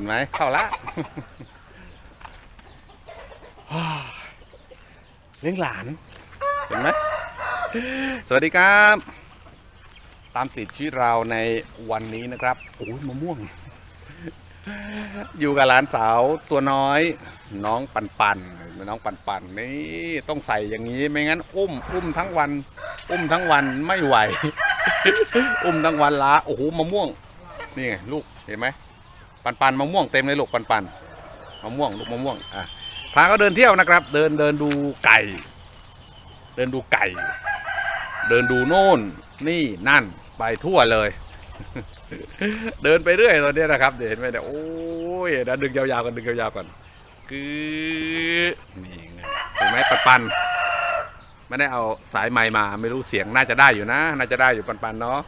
นไหมเข้าละเลี้ยงหลาน เห็นไหมสวัสดีครับ ตามติดชีวิตเราในวันนี้นะครับโอ้ยมะม่วง อยู่กับหลานสาวตัวน้อยน้องปันปันน้องปันปันนี่ต้องใส่อย่างนี้ไม่งั้นอุ้มอุ้มทั้งวัน อุ้มทั้งวันไม่ไหว อุ้มทั้งวันล้าโอ้โหมะม่วง นี่ไงลูกเห็นไหม ปันปันมะม่วงเต็มเลยลูกปันปันมะม่วงลูกมะม่วงอะพาเขาเดินเที่ยวนะครับ เดินเดินดูไก่ เดินดูไก่ เดินดูโน่นนี่นั่นไปทั่วเลย เดินไปเรื่อยตอนนี้นะครับเดี๋ยวเห็นไหมเนี่ยโอ้ยเดี๋ยวดึงยาวๆกันดึงยาวๆก่อนคือนี่ไงเห็นไหมปันปันไม่ได้เอาสายไม้มาไม่รู้เสียงน่าจะได้อยู่นะ น่าจะได้อยู่ปันปันเนาะ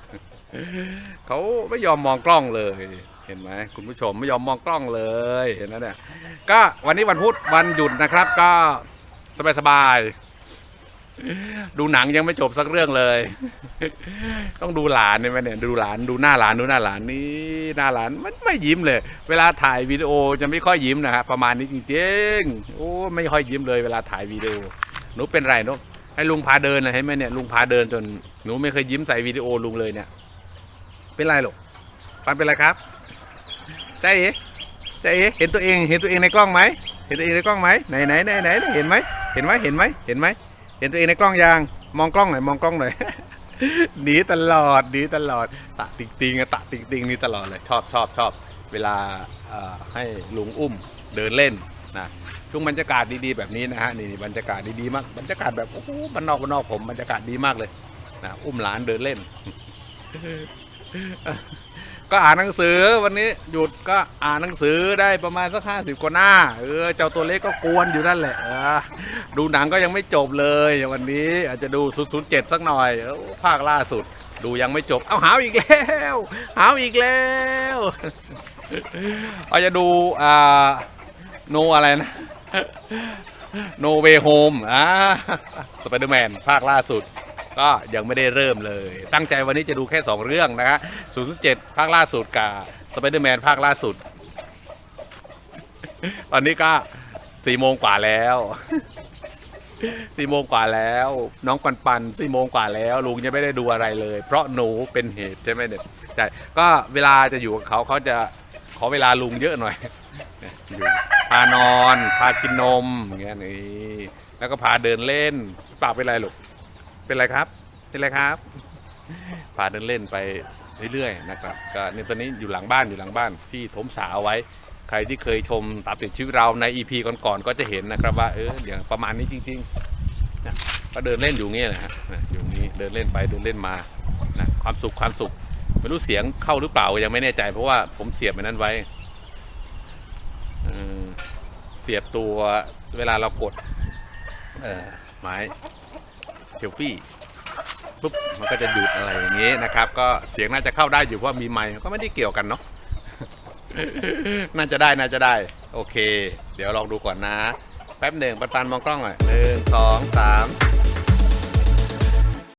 เขาไม่ยอมมองกล้องเลย เห็นไหมคุณผู้ชมไม่ยอมมองกล้องเลยเห็นแล้วเนี่ยก็วันนี้วันพุธวันหยุดนะครับก็สบายๆดูหนังยังไม่จบสักเรื่องเลย ต้องดูหลานเนี่ไหมเนี่ยดูหลานดูหน้าหลานดูหน้าหลานนี่หน้าหลานมันไม่ยิ้มเลย เวลาถ่ายวิดีโอจะไม่ค่อยยิ้มนะครับประมาณนี้จริงๆโอ้ไม่ค่อยยิ้มเลยเวลาถ่ายวิดีโอหนูเป็นไรนกให้ลุงพาเดินนะเห็นไหมเนี่ยลุงพาเดินจนหนูไม่เคยยิ้มใส่วิดีโอลุงเลยเนี่ย เป็นไรหรอกปันเป็นไรครับ ใจเอ๋ใจเอ๋เห็นตัวเองเห็นตัวเองในกล้องไหมเห็นตัวเองในกล้องไหมไหนไหนไหนไหนเห็นไหมเห็นไหมเห็นไหมเห็นไหมเห็นตัวเองในกล้องยังมองกล้องหน่อยมองกล้องหน่อยหนีตลอดหนีตลอดตะติงติงตะติงติงนี่ตลอดเลยชอบชอบชอบเวลาให้ลุงอุ้มเดินเล่นนะช่วงบรรยากาศดีๆแบบนี้นะฮะนี่บรรยากาศดีๆมากบรรยากาศแบบโอ้โหบ้านนอกบ้านนอกผมบรรยากาศดีมากเลยนะอุ้มหลานเดินเล่น ก็อ่านหนังสือวันนี้หยุดก็อ่านหนังสือได้ประมาณสักห้าสิบกว่าหน้าเออเจ้าตัวเล็กก็กวนอยู่นั่นแหละดูหนังก็ยังไม่จบเลยวันนี้อาจจะดู007สักหน่อยออภาคล่าสุด ดูยังไม่จบเอาหาวอีกแล้วหาวอีกแล้วอาจะดูอ่าโนอะไรนะโนเวโฮมอ่าสไปเดอร์แมนภาคล่าสุด ก็ยังไม่ได้เริ่มเลย ตั้งใจวันนี้จะดูแค่ 2 เรื่องนะฮะ007ภาคล่าสุดกับสไปเดอร์แมนภาคล่าสุด ตอนนี้ก็4โมงกว่าแล้ว4โมงกว่าแล้ว น้องปันปัน4โมงกว่าแล้ว ลุงยังไม่ได้ดูอะไรเลย เพราะหนูเป็นเหตุใช่ไหมเนี่ยใช่ก็เวลาจะอยู่กับเขาเขาจะขอเวลาลุงเยอะหน่อยพานอน พากินนมอย่างเงี้ยนี่แล้วก็พาเดินเล่นปากเป็นไรลูก เป็นไรครับ เป็นไรครับ พาเดินเล่นไปเรื่อยๆนะครับ ก็เนี่ยตอนนี้อยู่หลังบ้านอยู่หลังบ้านที่ถมสาเอาไว้ ใครที่เคยชมตามติดชีวิตเราใน EP ก่อนๆก็จะเห็นนะครับว่าเอออย่างประมาณนี้จริงๆนะก็เดินเล่นอยู่เงี้ยนะฮะอยู่นี้เดินเล่นไปเดินเล่นมานะความสุขความสุขไม่รู้เสียงเข้าหรือเปล่ายังไม่แน่ใจ เพราะว่าผมเสียบมันนั้นไว้เสียบตัวเวลาเรากดเออไม้ ซลฟี่ปุ๊บมันก็จะหยุดอะไรอย่างนี้นะครับ ก็เสียงน่าจะเข้าได้อยู่เพราะมีไมค์ก็ไม่ได้เกี่ยวกันเนาะน่าจะได้น่าจะได้ โอเค เดี๋ยวลองดูก่อนนะ แป๊บหนึ่งประตันมองกล้องหน่อยหนึ่งสองสาม